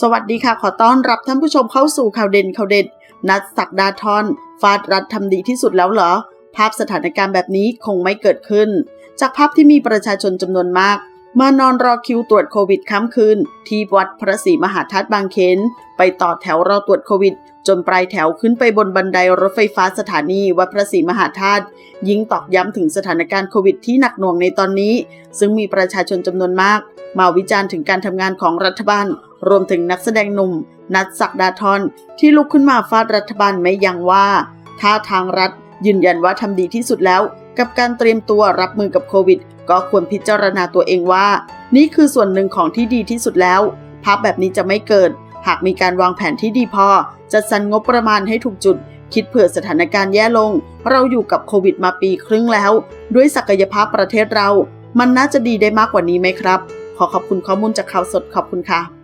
สวัสดีค่ะ ขอต้อนรับท่านผู้ชมเข้าสู่ข่าวเด่นข่าวเด็ด นัดสักดาทอน ฟาดรัฐทำดีที่สุดแล้วเหรอ ภาพสถานการณ์แบบนี้คงไม่เกิดขึ้น จากภาพที่มีประชาชนจำนวนมาก มานอนรอคิวตรวจโควิดค้ำคืน ที่วัดพระศรีมหาธาตุบางเขนไปต่อแถวรอตรวจโควิด จนปลายแถวขึ้นไปบนบันไดรถไฟฟ้าสถานีวัดพระศรีมหาธาตุยิ่งตอกย้ำถึงสถานการณ์โควิดที่หนักหน่วงในตอนนี้ ซึ่งมีประชาชนจำนวนมาก มาวิจารณ์ถึงการทำงานของรัฐบาล รวมถึงนักแสดงหนุ่ม นัดศักดาทรที่ลุกขึ้นมาฟาดรัฐบาลไม่ยั้งว่าถ้าทางรัฐยืนยันว่าทำดีที่สุดแล้ว กับการเตรียมตัวรับมือกับโควิด ก็ควรพิจารณาตัวเองว่า นี่คือส่วนหนึ่งของที่ดีที่สุดแล้วภาพแบบนี้จะไม่เกิด หากมีการวางแผนที่ดีพอจัดสรรงบประมาณให้ถูกจุด คิดเผื่อสถานการณ์แย่ลง เราอยู่กับโควิดมาปีครึ่งแล้ว ด้วยศักยภาพประเทศเรา มันน่าจะดีได้มากกว่านี้ไหมครับ ขอขอบคุณข้อมูลจากข่าวสดขอบคุณค่ะ